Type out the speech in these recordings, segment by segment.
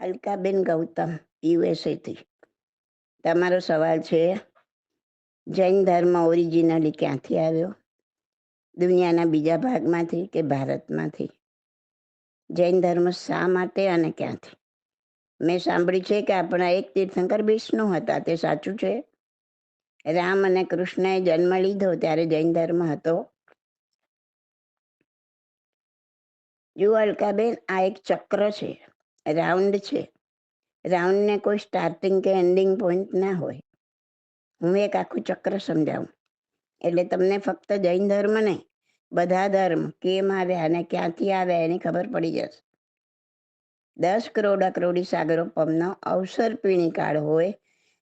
અલકાબેન ગૌતમ યુએસએથી તમારો સવાલ છે, જૈન ધર્મ ઓરિજિનલી ક્યાંથી આવ્યો? દુનિયાના બીજા ભાગમાંથી કે ભારતમાંથી? જૈન ધર્મ શા માટે અને ક્યાંથી? મેં સાંભળ્યું છે કે આપણા એક તીર્થંકર વિષ્ણુ હતા, તે સાચું છે? રામ અને કૃષ્ણએ જન્મ લીધો ત્યારે જૈન ધર્મ હતો. જુઓ અલકાબેન આ એક ચક્ર છે. રાઉન્ડ છે. રાઉન્ડને કોઈ સ્ટાર્ટિંગ કે એન્ડિંગ પોઈન્ટ ના હોય. હું એક આખું ચક્ર સમજાવું. એટલે તમને ફક્ત જૈન ધર્મ નહીં, બધા ધર્મ કેમ આવ્યા અને ક્યાંથી આવ્યા એની ખબર પડી જશે. દસ કરોડા કરોડી સાગરો પમનો અવસર પીણી કાળ હોય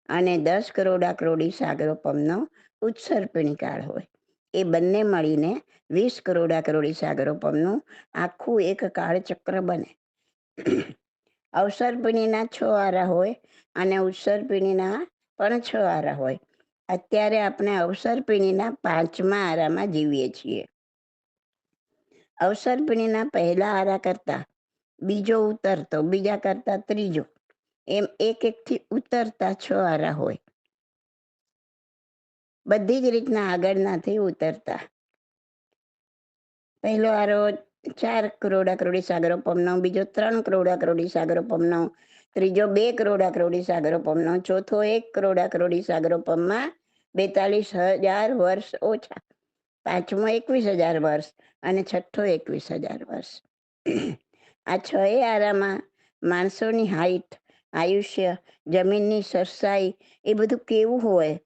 અને દસ કરોડા કરોડી સાગરો પમનો ઉત્સર પીણી કાળ હોય. એ બંને મળીને વીસ કરોડા કરોડી સાગરો પમનું આખું એક કાળ ચક્ર બને. અવસર પીણીના છ આરા હોય અને ઉત્સર્પિણીના પણ છ આરા હોય. અત્યારે આપણે અવસર્પિણીના પાંચમા આરામાં જીવીએ છીએ. અવસર્પિણીના પહેલા આરા કરતા બીજો ઉતરતો, બીજા કરતા ત્રીજો, એમ એક એકથી ઉતરતા છ આરા હોય. બધી જ રીતના આગળનાથી ઉતરતા. પહેલો આરો ચાર કરોડા કરોડી સાગરો પમનો, બીજો ત્રણ કરોડા કરોડી સાગરો પમનો, ત્રીજો બે કરોડા કરોડી સાગરો પમનો, ચોથો એક કરોડા કરોડી સાગરો પમમાં બેતાલીસ હજાર વર્ષ ઓછા, પાંચમો એકવીસ હજાર વર્ષ અને છઠ્ઠો એકવીસ હજાર વર્ષ. આ છ આરામાં માણસોની હાઈટ, આયુષ્ય, જમીનની સરસાઈ એ બધું કેવું હોય?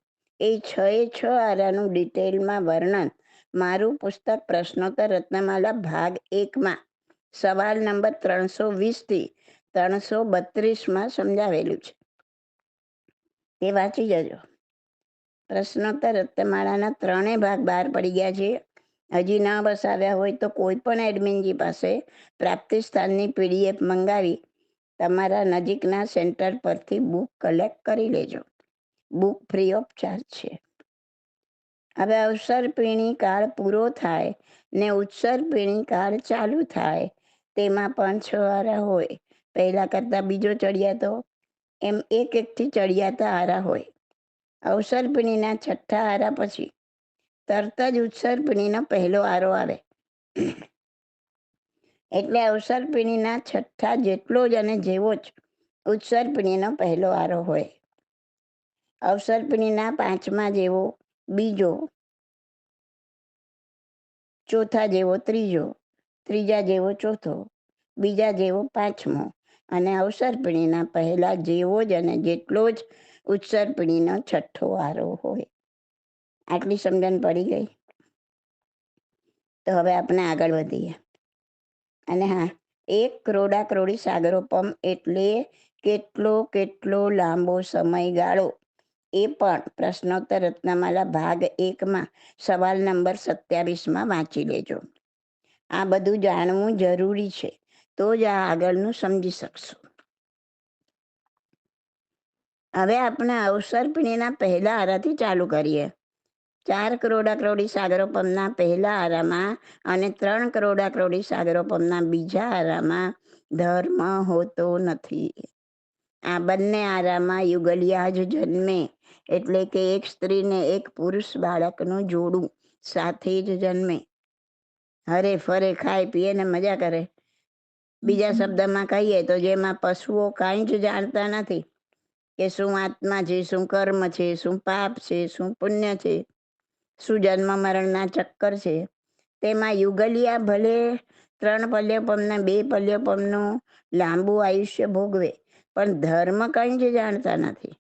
એ છ એ છ આરાનું ડિટેલમાં વર્ણન મારું પુસ્તક પ્રશ્નોત્તર રત્નમાલા ભાગ એકમાં સવાલ નંબર ત્રણસો વીસથી ત્રણસો બત્રીસમાં સમજાવેલું છે. તે વાંચી જજો. પ્રશ્નોત્તર રત્નમાળાના ત્રણેય ભાગ બહાર પડી ગયા છે. હજી ન બસાવ્યા હોય તો કોઈ પણ એડમિનજી પાસે પ્રાપ્તિ સ્થાનની પીડીએફ મંગાવી તમારા નજીકના સેન્ટર પરથી બુક કલેક્ટ કરી લેજો. બુક ફ્રી ઓફ ચાર્જ છે. હવે અવસર પીણી કાળ પૂરો થાય ને ઉત્સર પીણી કાળ ચાલુ થાય, તેમાં પણ છ આરા હોય. પહેલા કરતાં બીજો ચડિયાતો એમ એક એકથી ચડિયાતા આરા હોય. અવસર પીણીના છઠ્ઠા આરા પછી તરત જ ઉત્સર પીણીનો પહેલો આરો આવે. એટલે અવસર પીણીના છઠ્ઠા જેટલો જ અને જેવો જ ઉત્સર પીણીનો પહેલો આરો હોય. અવસર પીણીના પાંચમા જેવો બીજો ચોથા જેવો ત્રીજો, ત્રીજા જેવો ચોથો, બીજા જેવો પાંચમો અને અવસર પીણીના પહેલા જેવો જ અને જેટલો જ ઉત્સરપીણીનો છઠ્ઠો વારો હોય. આટલી સમજણ પડી ગઈ? તો હવે આપણે આગળ વધીએ. અને હા, એક કરોડા કરોડી સાગરોપમ એટલે કેટલો કેટલો લાંબો સમયગાળો એ પણ પ્રશ્નોત્તર રત્નમાલા ભાગ એકમાં સવાલ નંબર સત્યાવીસમાં વાંચી લેજો. આ બધું જાણવું જરૂરી છે, તો જ આ આગળનું સમજી શકશો. હવે આપણે અવસરપિણીના પહેલા આરાથી ચાલુ કરીએ. ચાર કરોડા કરોડી સાગરોપમના પહેલા આરામાં અને ત્રણ કરોડા કરોડી સાગરોપમના બીજા આરામાં ધર્મ હોતો નથી. આ બંને આરામાં યુગલિયા જ જન્મે એટલે કે એક સ્ત્રીને એક પુરુષ બાળકનું જોડું સાથે જ જન્મે. હરે ફરે ખાય પીએ ને મજા કરે. બીજા શબ્દમાં કહીએ તો જેમાં પશુઓ કાંઈ જ જાણતા નથી કે શું આત્મા છે શું કર્મ છે શું પાપ છે શું પુણ્ય છે શું જન્મ મરણના ચક્કર છે. તેમાં યુગલિયા ભલે ત્રણ પલ્યપમના બે પલ્યપમનું લાંબુ આયુષ્ય ભોગવે પણ ધર્મ કંઈ જ જાણતા નથી.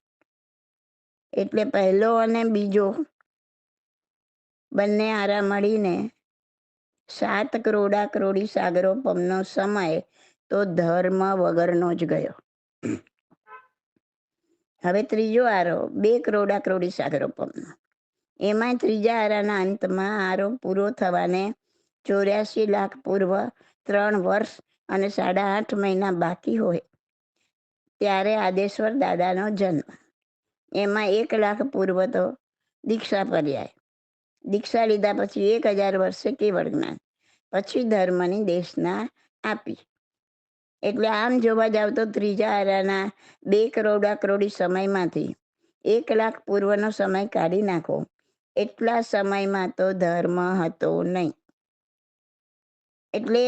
એટલે પહેલો અને બીજો બંને આરા મળીને સાત કરોડા કરોડી સાગરો પમનો સમય તો ધર્મ વગરનો જ ગયો. હવે ત્રીજો આરો બે કરોડા કરોડી સાગરો પમનો. એમાં ત્રીજા આરાના અંતમાં આરો પૂરો થવાને ચોર્યાસી લાખ પૂર્વ ત્રણ વર્ષ અને સાડા આઠ મહિના બાકી હોય. ત્યારે આદેશ્વર દાદાનો જન્મ. એમાં એક લાખ પૂર્વ તો દીક્ષા પર્યાય દીક્ષા લીધા પછી એક હજાર વર્ષે કેવળ જ્ઞાન પછી ધર્મની દેશના આપી. એટલે આમ જોવા જાવ તો ત્રીજા આરાના બે કરોડા કરોડી સમયમાંથી એક લાખ પૂર્વનો સમય કાઢી નાખો. એટલા સમયમાં તો ધર્મ હતો નહીં. એટલે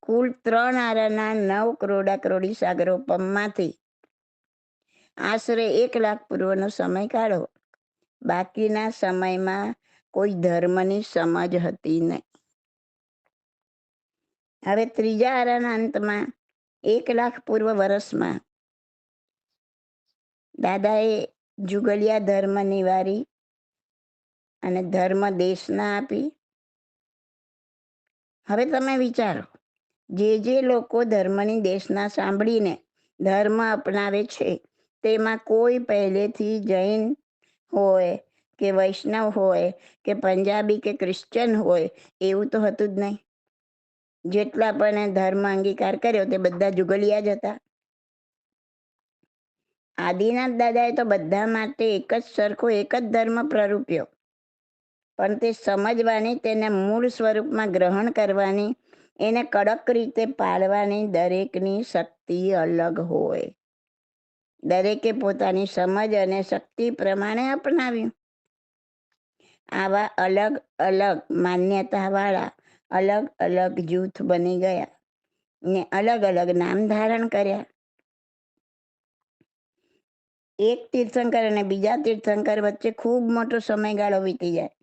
કુલ ત્રણ આરાના નવ કરોડા કરોડી સાગરો પમમાંથી આશરે એક લાખ પૂર્વનો સમય કાઢો. બાકીના સમયમાં કોઈ ધર્મની સમજ હતી નહીં. હવે ત્રીજા આરાના અંતમાં એક લાખ પૂર્વ વર્ષમાં દાદાએ જુગલિયા ધર્મ નિવારી અને ધર્મ દેશના આપી. હવે તમે વિચારો, જે જે લોકો ધર્મની દેશના સાંભળીને ધર્મ અપનાવે છે તેમાં કોઈ પહેલેથી જૈન હોય કે વૈષ્ણવ હોય કે પંજાબી કે ક્રિશ્ચન હોય એવું તો હતું જ નહીં. જેટલા પણ ધર્મ અંગીકાર કર્યો તે બધા જુગલિયા જ હતા. આદિનાથ દાદાએ તો બધા માટે એક જ સરખો, એક જ ધર્મ પ્રરૂપ્યો. પણ તે સમજવાની, તેને મૂળ સ્વરૂપમાં ગ્રહણ કરવાની, એને કડક રીતે પાળવાની દરેકની શક્તિ અલગ હોય. દરેકે પોતાની સમજ અને શક્તિ પ્રમાણે અપનાવ્યું. આવા અલગ અલગ માન્યતાવાળા અલગ અલગ જૂથ બની ગયા ને અલગ અલગ નામ ધારણ કર્યા. એક તીર્થંકર અને બીજા તીર્થંકર વચ્ચે ખૂબ મોટો સમયગાળો વીતી જાય.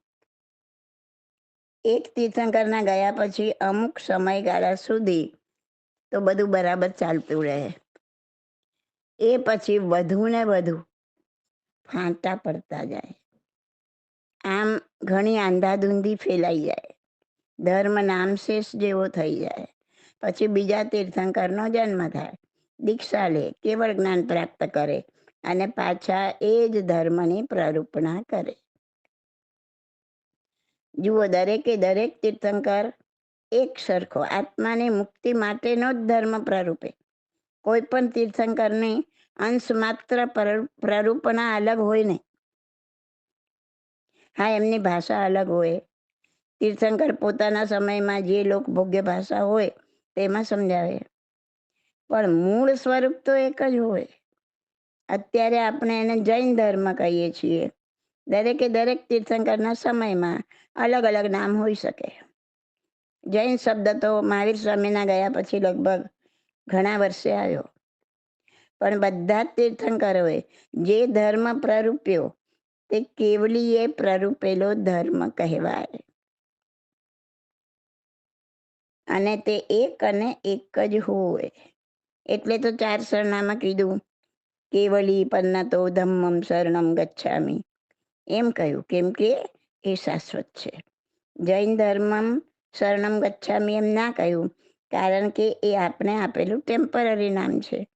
એક તીર્થંકરના ગયા પછી અમુક સમયગાળા સુધી તો બધું બરાબર ચાલતું રહે. એ પછી વધુ ને વધુ ફાંટા પડતા જાય. આમ ઘણી આંધાધૂંધી ફેલાઈ જાય. ધર્મ નામશેષ જેવો થઈ જાય. પછી બીજા તીર્થંકરનો જન્મ થાય. દીક્ષા લે, કેવળ જ્ઞાન પ્રાપ્ત કરે અને પાછા એ જ ધર્મની પ્રરૂપણા કરે. જુઓ, દરેકે દરેક તીર્થંકર એક સરખો, આત્માની મુક્તિ માટેનો જ ધર્મ પ્રરૂપે. કોઈ પણ તીર્થંકરની અંશ માત્ર પ્રરૂપણા અલગ હોય ને હા, એમની ભાષા અલગ હોય. તીર્થંકર પોતાના સમયમાં જે લોક ભોગ્ય ભાષા હોય તેમાં સમજાવે. પણ મૂળ સ્વરૂપ તો એક જ હોય. અત્યારે આપણે એને જૈન ધર્મ કહીએ છીએ. દરેકે દરેક તીર્થંકરના સમયમાં અલગ અલગ નામ હોઈ શકે. જૈન શબ્દ તો મહાવીર સ્વામીના ગયા પછી લગભગ ઘણા વર્ષે આવ્યો. પણ બધા જ તીર્થંકરોએ જે ધર્મ પ્રરૂપ્યો, તે કેવલીએ પ્રરૂપેલો ધર્મ કહેવાય. અને તે એક અને એક જ હોય. એટલે તો ચાર સરનામાં કીધું, કેવલી પન્નતો ધમ્મમ શરણમ ગચ્છામી. એમ કહ્યું, કેમ કે એ શાશ્વત છે. જૈન ધર્મમ શરણમ ગચ્છામી એમ ના કહ્યું, કારણ કે એ આપણે આપેલું ટેમ્પરરી નામ છે.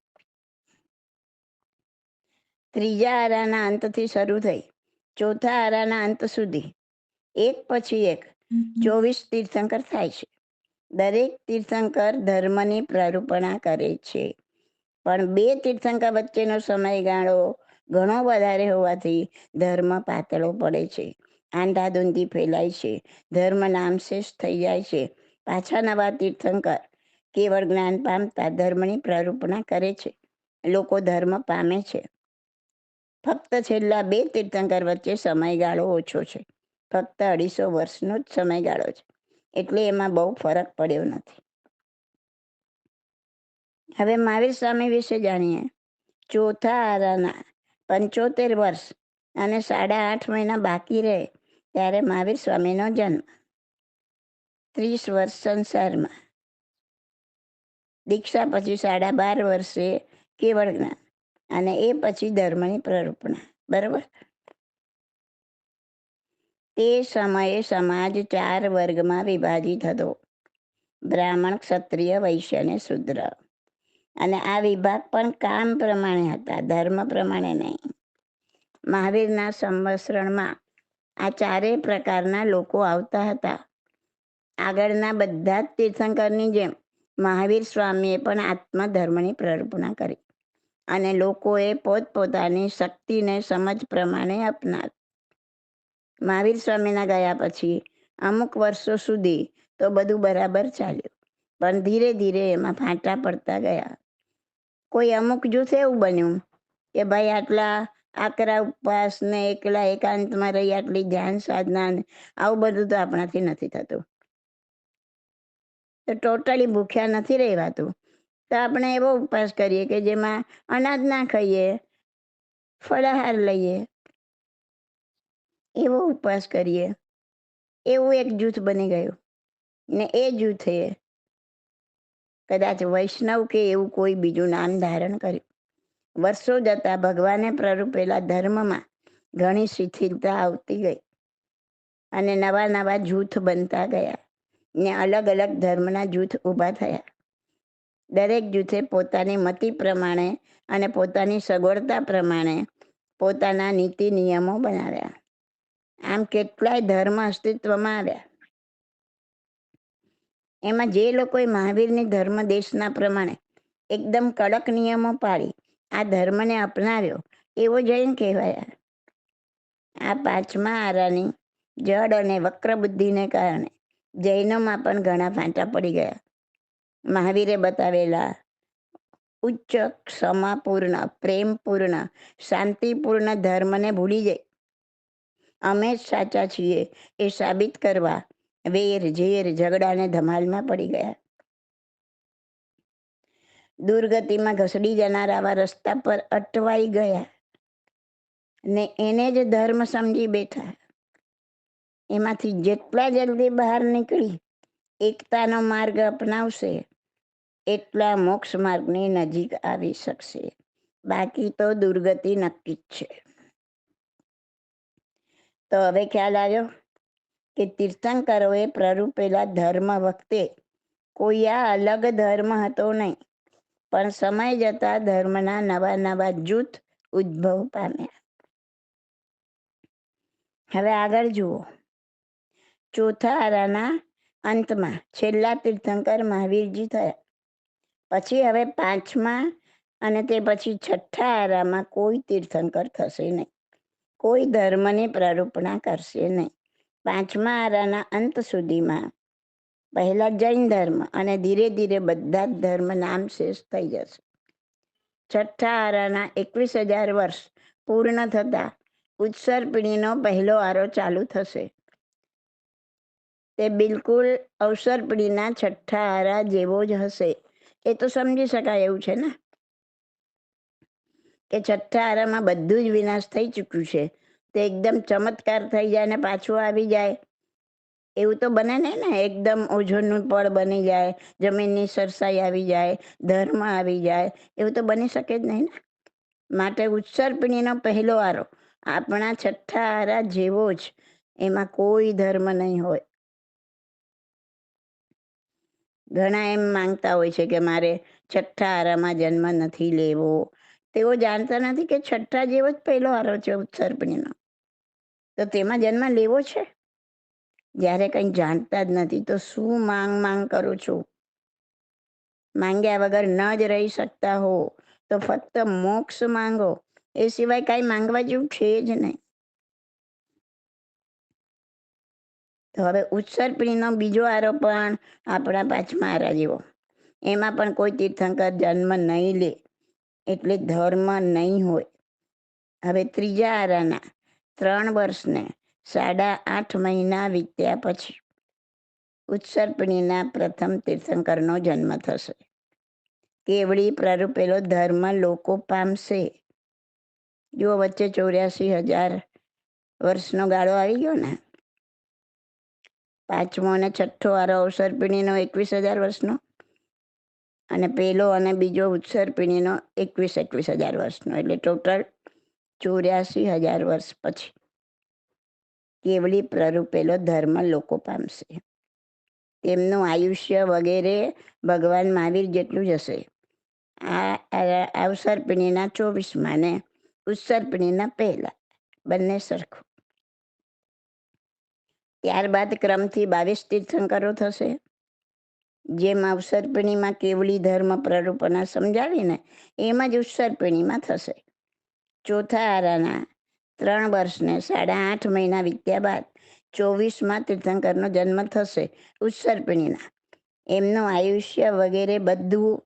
ત્રીજા આરાના અંતથી શરૂ થઈ ચોથા આરાના અંત સુધી. એક પછી એક ચોવીસ તીર્થંકર થાય છે. દરેક તીર્થંકર ધર્મની પ્રારૂપણા કરે છે. પણ બે તીર્થંકર વચ્ચેનો સમયગાળો ઘણો વધારે હોવાથી ધર્મ પાતળો પડે છે. આંધાધૂંધી ફેલાય છે. ધર્મ નામશેષ થઈ જાય છે. પાછા નવા તીર્થંકર કેવળ જ્ઞાન પામતા ધર્મની પ્રારૂપણા કરે છે. લોકો ધર્મ પામે છે. ફક્ત છેલ્લા બે તીર્થંકર વચ્ચે સમયગાળો ઓછો છે. ફક્ત અઢીસો વર્ષનો જ સમયગાળો છે. એટલે એમાં બહુ ફરક પડ્યો નથી. હવે મહાવીર સ્વામી વિશે જાણીએ. ચોથા આરાના પંચોતેર વર્ષ અને સાડા આઠ મહિના બાકી રહે ત્યારે મહાવીર સ્વામીનો જન્મ. ત્રીસ વર્ષ સંસારમાં. દીક્ષા પછી સાડા બાર વર્ષે કેવળ જ્ઞાન. અને એ પછી ધર્મની પ્રરૂપણા બરાબર? તે સમયે સમાજ ચાર વર્ગમાં વિભાજિત હતો. બ્રાહ્મણ, ક્ષત્રિય, વૈશ્ય અને શુદ્ર. અને આ વિભાગ પણ કામ પ્રમાણે હતા, ધર્મ પ્રમાણે નહીં. મહાવીરના સંવત્સરણમાં આ ચારેય પ્રકારના લોકો આવતા હતા. આગળના બધા જ તીર્થંકરની જેમ મહાવીર સ્વામીએ પણ આત્મધર્મની પ્રરૂપણા કરી. અને લોકોએ પોતપોતાની શક્તિને સમજ પ્રમાણે અપનાવી. મહાવીર સ્વામીના ગયા પછી અમુક વર્ષો સુધી તો બધું બરાબર ચાલ્યું, પણ ધીરે ધીરે એમાં ફાંટા પડતા ગયા. કોઈ અમુક જૂથ એવું બન્યું કે ભાઈ આટલા આકરા ઉપવાસ ને એકલા એકાંતમાં રહી આટલી ધ્યાન સાધના ને આવું બધું તો આપણાથી નથી થતું. તો ટોટલી ભૂખ્યા નથી રહેવાતું. તો આપણે એવો ઉપવાસ કરીએ કે જેમાં અનાજ ના ખાઈએ, ફળાહાર લઈએ. એવો ઉપવાસ કરીએ. એવું એક જૂથ બની ગયું. ને એ જૂથે કદાચ વૈષ્ણવ કે એવું કોઈ બીજું નામ ધારણ કર્યું. વર્ષો જતા ભગવાને પ્રરૂપેલા ધર્મમાં ઘણી શિથિલતા આવતી ગઈ. અને નવા નવા જૂથ બનતા ગયા. ને અલગ અલગ ધર્મના જૂથ ઊભા થયા. દરેક જૂથે પોતાની મતિ પ્રમાણે અને પોતાની સગવડતા પ્રમાણે પોતાના નીતિ નિયમો બનાવ્યા. આમ કેટલાય ધર્મ અસ્તિત્વમાં આવ્યા. એમાં જે લોકોએ મહાવીરની ધર્મ દેશના પ્રમાણે એકદમ કડક નિયમો પાડી, આ ધર્મને અપનાવ્યો, એવો જૈન કહેવાયા. આ પાંચમા આરાની જડ અને વક્ર બુદ્ધિને કારણે જૈનોમાં પણ ઘણા ફાંટા પડી ગયા. મહાવીરે બતાવેલા. ઉચ્ચ ક્ષમાપૂર્ણ પ્રેમપૂર્ણ, શાંતિપૂર્ણ ધર્મને ભૂલી જાય અમે જ સાચા છીએ એ સાબિત કરવા વેર, ઝેર ઝઘડાને ધમાલમાં પડી ગયા. દુર્ગતિમાં ઘસડી જનાર આવા રસ્તા પર અટવાઈ ગયા ને એને જ ધર્મ સમજી બેઠા. એમાંથી જેટલા જલ્દી બહાર નીકળી, એકતાનો માર્ગ અપનાવશે એટલા મોક્ષ માર્ગની નજીક આવી શકશે. બાકી તો દુર્ગતિ નક્કી જ છે. તો હવે ખ્યાલ આવ્યો કે તીર્થંકરોએ પ્રરૂપેલા ધર્મ વખતે કોઈ આ અલગ ધર્મ હતો નહીં, પણ સમય જતા ધર્મના નવા નવા જૂથ ઉદ્ભવ પામ્યા. હવે આગળ જુઓ. ચોથા આરાના અંતમાં છેલ્લા તીર્થંકર મહાવીરજી થયા. પછી હવે પાંચમા અને તે પછી છઠ્ઠા આરામાં કોઈ તીર્થંકર થશે નહીં. કોઈ ધર્મની પ્રરૂપણા કરશે નહીં. પાંચમા આરાના અંત સુધીમાં પહેલા જૈન ધર્મ અને ધીરે ધીરે બધા જ ધર્મ નામ શેષ થઈ જશે. છઠ્ઠા આરાના એકવીસ હજાર વર્ષ પૂર્ણ થતા ઉત્સર પીઢીનો પહેલો આરો ચાલુ થશે. તે બિલકુલ અવસર પીઢીના છઠ્ઠા આરા જેવો જ હશે. એ તો સમજી શકાય એવું છે ને? કે છઠ્ઠા આરામાં બધું જ વિનાશ થઈ ચૂક્યું છે. તે એકદમ ચમત્કાર થઈ જાય ને પાછું આવી જાય. એવું તો બને નહીં ને? એકદમ ઓઝોનનું પળ બની જાય, જમીનની સરસાઈ આવી જાય, ધર્મ આવી જાય. એવું તો બની શકે જ નહીં ને? માટે ઉત્સર્પિણીનો પહેલો આરો, આપણા છઠ્ઠા આરા જેવો જ. એમાં કોઈ ધર્મ નહીં હોય. ઘણા એમ માંગતા હોય છે કે મારે છઠ્ઠા આરામાં જન્મ નથી લેવો. તેઓ જાણતા નથી કે છઠ્ઠા જેવો જ પહેલો આરો છે ઉત્સર્પણીનો તો તેમાં જન્મ લેવો છે? જ્યારે કંઈ જાણતા જ નથી તો શું માંગ માંગ કરું છું? માંગ્યા વગર ન જ રહી શકતા હો. તો ફક્ત મોક્ષ માંગો. એ સિવાય કાંઈ માંગવા જેવું છે જ નહીં. તો હવે ઉત્સર્પણીનો બીજો આરોપ પણ આપણા પાંચમા આરા જેવો એમાં પણ કોઈ તીર્થંકર જન્મ નહીં લે, એટલે ધર્મ નહીં હોય. હવે ત્રીજા આરાના, ત્રણ વર્ષને સાડા આઠ મહિના વીત્યા પછી ઉત્સર્પણીના પ્રથમ તીર્થંકરનો જન્મ થશે. કેવડી પ્રરૂપેલો ધર્મ લોકો પામશે? જો વચ્ચે ચોર્યાસી હજાર વર્ષનો ગાળો આવી ગયો ને? પાંચમો અને છઠ્ઠો વારો અવસરપીણીનો એકવીસ હજાર વર્ષનો અને પહેલો અને બીજો ઉત્સરપીણીનો એકવીસ એકવીસ હજાર વર્ષનો. એટલે ટોટલ ચોર્યાસી હજાર વર્ષ પછી કેવડી પ્રરૂપેલો ધર્મ લોકો પામશે. તેમનું આયુષ્ય વગેરે ભગવાન મહાવીર જેટલું જ હશે. આ અવસરપીણીના ચોવીસમાં ને ઉત્સરપીણીના પહેલા બંને સરખું. ત્યારબાદ ક્રમથી બાવીસ તીર્થંકરો થશે. જેમ અવસરપિણીમાં કેવલી ધર્મ પ્રરૂપના સમજાવીને, એમ જ ઉત્સર્પિણીમાં થશે. ચોથા આરાના, ત્રણ વર્ષને સાડા આઠ મહિના વીત્યા બાદ ચોવીસમાં તીર્થંકરનો જન્મ થશે ઉત્સર્પિણીના. એમનું આયુષ્ય વગેરે બધું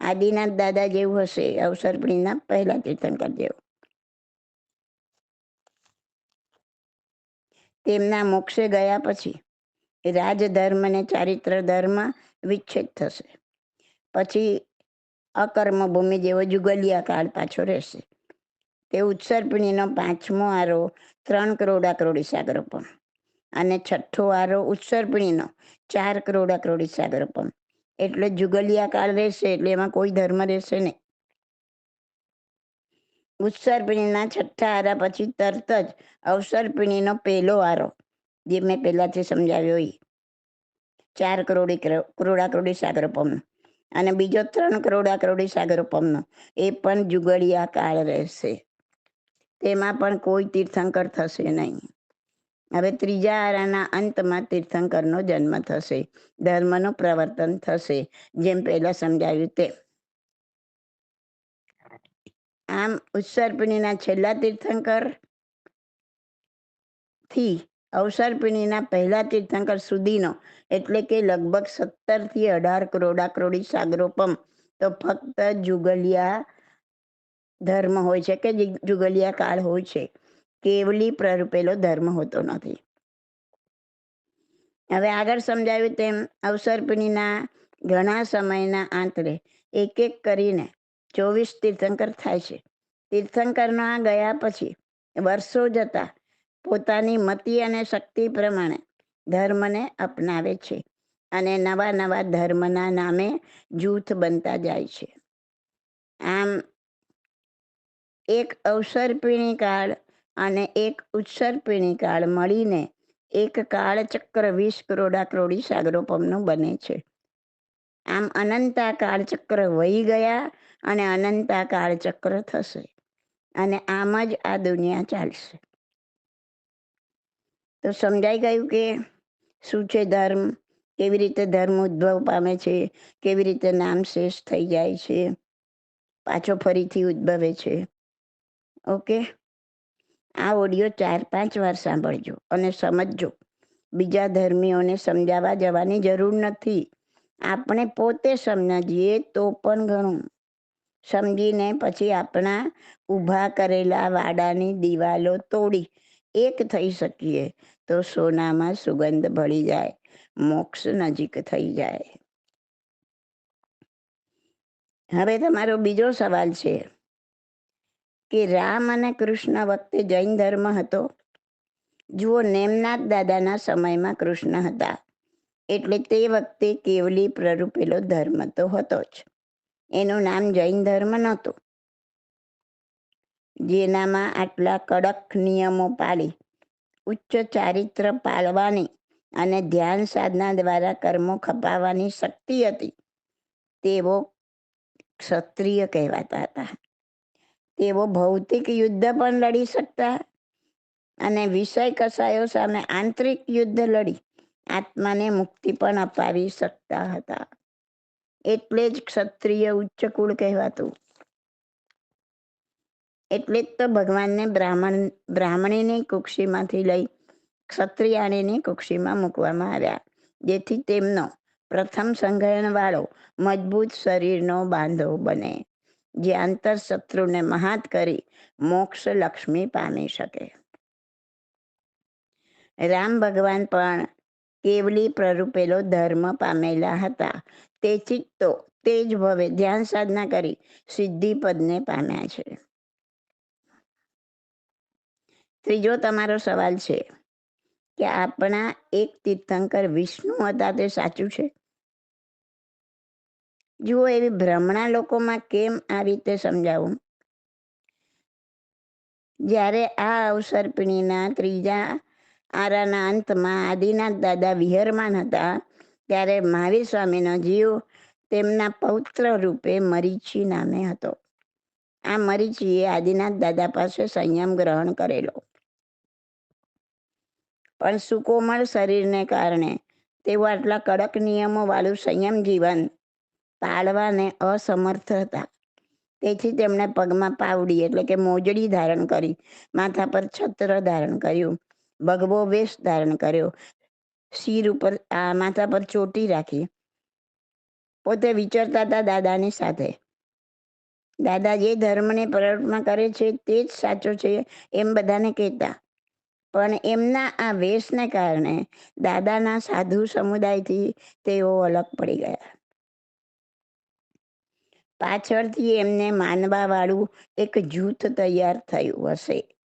આદિનાથ દાદા જેવું હશે અવસરપણીના પહેલા તીર્થંકર જેવું. તેમના મોક્ષે ગયા પછી રાજધર્મ અને ચારિત્ર ધર્મ વિચ્છેદ થશે. પછી અકર્મ ભૂમિ જેવો જુગલિયા કાળ પાછો રહેશે. તે ઉત્સર્પિણીનો પાંચમો આરો ત્રણ કરોડા કરોડી સાગરોપમ અને છઠ્ઠો આરો ઉત્સર્પિણીનો ચાર કરોડા કરોડી સાગરોપમ એટલે જુગલિયા કાળ રહેશે એટલે એમાં કોઈ ધર્મ રહેશે નહીં. ઉત્સર્પિણીના છઠ્ઠા આરા પછી તરત જ અવસર્પિણીનો પહેલો આરો જે મેં પહેલાથી સમજાવ્યો એ ચાર કરોડી કરોડા કરોડી સાગરોપમનો અને બીજો ત્રણ કરોડા કરોડી સાગરોપમનો એ પણ જુગડિયા કાળ રહેશે. તેમાં પણ કોઈ તીર્થંકર થશે નહીં. હવે ત્રીજા આરાના અંતમાં તીર્થંકરનો જન્મ થશે, ધર્મનું પ્રવર્તન થશે, જેમ પહેલા સમજાવ્યું તે આમ ઉત્સર્પિણીના છેલ્લા તીર્થંકરથી અવસર્પિણીના પહેલા તીર્થંકર સુધીનો, એટલે કે લગભગ સત્તરથી અઢાર કરોડા કરોડી સાગરોપમ, તો ફક્ત જુગલિયા ધર્મ હોય છે કે જુગલિયા કાળ હોય છે, કેવલી પ્રરૂપેલો ધર્મ હોતો નથી. હવે આગળ સમજાવ્યું તેમ અવસર્પિણીના ઘણા સમયના આંતરે એક એક કરીને ચોવીસ તીર્થંકર થાય છે. તીર્થંકરના ગયા પછી વર્ષો જતા પોતાની મતિ અને શક્તિ પ્રમાણે ધર્મને અપનાવે છે અને નવા નવા ધર્મના નામે જૂથ બનતા જાય છે. આમ એક અવસરપીણી કાળ અને એક ઉત્સર્પિણી કાળ મળીને એક કાળચક્ર વીસ કરોડા કરોડી સાગરોપમનું બને છે. આમ અનંતા કાળચક્ર વહી ગયા અને અનંતા કાળચક્ર થશે. અને આમ જ આ દુનિયા ચાલશે. તો સમજાઈ ગયું કે શું છે ધર્મ? કેવી રીતે ધર્મ ઉદ્ભવ પામે છે? કેવી રીતે નામ શેષ થઈ જાય છે? પાછો ફરીથી ઉદ્ભવે છે. ઓકે? આ ઓડિયો ચાર પાંચ વાર સાંભળજો અને સમજજો. બીજા ધર્મીઓને સમજાવવા જવાની જરૂર નથી. આપણે પોતે સમજીએ તો પણ ઘણું. સમજીને પછી આપણા ઊભા કરેલા વાડાની દિવાલો તોડી એક થઈ શકીએ તો સોનામાં સુગંધ ભળી જાય, મોક્ષ નજીક થઈ જાય. હવે તમારો બીજો સવાલ છે કે રામ અને કૃષ્ણ વખતે જૈન ધર્મ હતો? જુઓ નેમનાથ દાદાના સમયમાં કૃષ્ણ હતા, એટલે તે વખતે કેવલી પ્રરૂપેલો ધર્મ તો હતો જ. એનું નામ જૈન ધર્મ નહોતું. જેનામાં આટલા કડક નિયમો પાળી, ઉચ્ચ ચારિત્ર પાળવાની અને ધ્યાન સાધના દ્વારા કર્મો ખપાવવાની શક્તિ હતી. તેઓ ક્ષત્રિય કહેવાતા હતા. તેઓ ભૌતિક યુદ્ધ પણ લડી શકતા અને વિષય કસાયો સામે આંતરિક યુદ્ધ લડી, આત્માને મુક્તિ પણ અપાવી શકતા હતા. એટલે જ ક્ષત્રિય ઉચ્ચ કુળ કહેવાતું. એટલે જ તો ભગવાનને બ્રાહ્મણ, બ્રાહ્મણીની કુક્ષીમાંથી લઈ ક્ષત્રિયાણીની કુક્ષીમાં મૂકવામાં આવ્યા. જેથી તેમનો પ્રથમ સંગ્રહણવાળો મજબૂત શરીરનો બાંધો બને, જે આંતરશત્રુને મહાત કરી મોક્ષ લક્ષ્મી પામી શકે. રામ ભગવાન પણ કેવલી પ્રરૂપેલો ધર્મ પામેલા હતા. તે ચિત્તો તે જ ભવે, ધ્યાન સાધના કરી, સિદ્ધિ પામ્યા છે. ત્રીજો તમારો સવાલ છે કે આપણા એક તીર્થંકર વિષ્ણુ હતા તે સાચું છે? જુઓ, એવી ભ્રમણા લોકોમાં કેમ આ રીતે સમજાવું? જ્યારે આ અવસર્પિણીના ત્રીજા આરાના અંતમાં આદિનાથ દાદા વિહરમાન હતા ત્યારે મહાવીર સ્વામીનો જીવ તેમના પૌત્ર રૂપે મરીચી નામે હતો. આ મરીચીએ આદિનાથ દાદા પાસે સંયમ ગ્રહણ કરેલો. પણ સુકોમળ શરીરને કારણે તેઓ આટલા કડક નિયમો વાળું સંયમ જીવન પાળવાને અસમર્થ હતા. તેથી તેમણે પગમાં પાવડી એટલે કે મોજડી ધારણ કરી, માથા પર છત્ર ધારણ કર્યું. ભગવો વેશ ધારણ કર્યો. શિર ઉપર, આ માથા પર ચોટી રાખી. પોતે વિચારતા હતા દાદાની સાથે. દાદા જે ધર્મને પ્રયોગમાં કરે છે તે જ સાચો છે એમ બધાને કહેતા. પણ એમના આ વેશને કારણે દાદાના સાધુ સમુદાયથી તેઓ અલગ પડી ગયા. પાછળથી એમને માનવા વાળું એક જૂથ તૈયાર થયું હશે.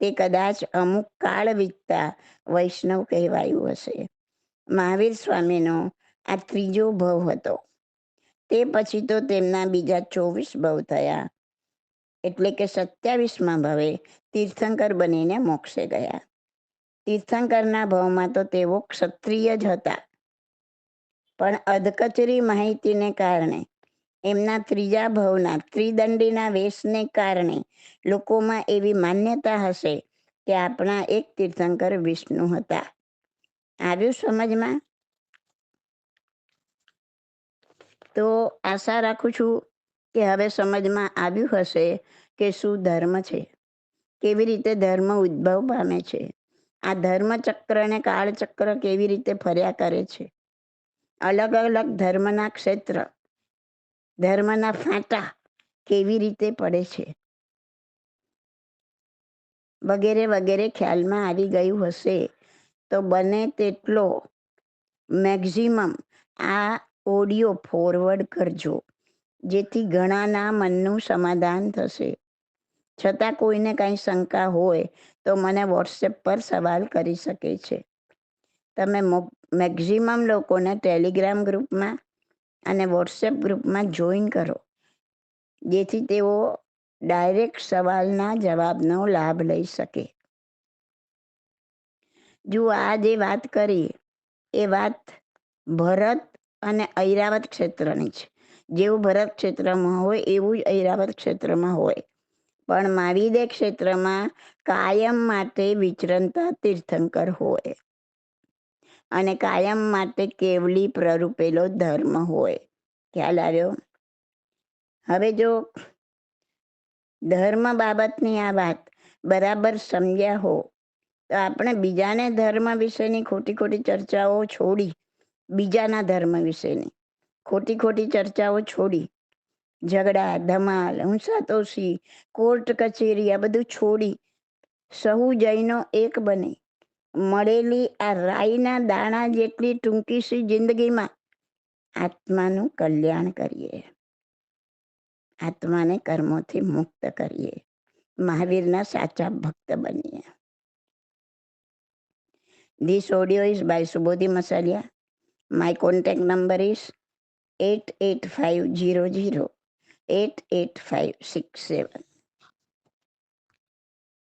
તે કદાચ અમુક કાળ વીતતા વૈષ્ણવ કહેવાયું હશે. મહાવીર સ્વામીનો આ ત્રીજો ભવ હતો. તે પછી તો તેમના બીજા ચોવીસ ભવ થયા. એટલે કે સત્યાવીસમાં ભવે તીર્થંકર બનીને મોક્ષે ગયા. તીર્થંકરના ભવમાં તો તેઓ ક્ષત્રિય જ હતા. પણ અધકચરી માહિતીને કારણે એમના ત્રીજા ભવના, ત્રિદંડીના વેશને કારણે લોકોમાં એવી માન્યતા હશે કે આપણા એક તીર્થંકર વિષ્ણુ હતા. આવ્યું સમજમાં? તો આશા રાખું છું કે હવે સમજમાં આવ્યું હશે કે શું ધર્મ છે, કેવી રીતે ધર્મ ઉદ્ભવ પામે છે, આ ધર્મચક્ર અને કાળચક્ર કેવી રીતે ફર્યા કરે છે. અલગ અલગ ધર્મના ક્ષેત્ર ધર્મના ફાંટા કેવી રીતે પડે છે? વગેરે વગેરે ખ્યાલમાં આવી ગયું હશે, તો બને તેટલો મેક્ઝિમમ આ ઓડિયો ફોરવર્ડ કરજો, જેથી ઘણાના મનનું સમાધાન થશે. છતાં કોઈને કાંઈ શંકા હોય, તો મને વોટ્સએપ પર સવાલ કરી શકે છે. તમે મેક્ઝિમમ લોકોને ટેલિગ્રામ ગ્રુપમાં અને વોટ્સએપ ગ્રુપમાં જોઈન કરો. જેથી તેઓ ડાયરેક્ટ સવાલના જવાબનો લાભ લઈ શકે. જુઓ આ જે વાત કરી, એ વાત ભરત અને ઐરાવત ક્ષેત્રની છે. જેવું ભરત ક્ષેત્રમાં હોય, એવું જ ઐરાવત ક્ષેત્રમાં હોય. પણ માવિદે ક્ષેત્રમાં કાયમ માટે વિચરંતા તીર્થંકર હોય. અને કાયમ માટે કેવલી પ્રરૂપેલો ધર્મ હોય. ખ્યાલ આવ્યો? હવે જો ધર્મ બાબતની આ વાત બરાબર સમજ્યા હો, તો આપણે બીજાને ધર્મ વિશેની ખોટી ખોટી ચર્ચાઓ છોડી બીજાના ધર્મ વિશેની ખોટી ખોટી ચર્ચાઓ છોડી ઝઘડા, ધમાલ, હુંસાતોષી, કોર્ટ કચેરી આ બધું છોડી સહુ જૈનો એક બને. મળેલી આ રાઈના દાણા જેટલી ટૂંકી સી જિંદગીમાં, આત્માનું કલ્યાણ કરીએ આત્માને કર્મોથી મુક્ત કરીએ મહાવીરના સાચા ભક્ત બનીએ This audio is by Subodhi Masalia. My contact number is 88500 88567.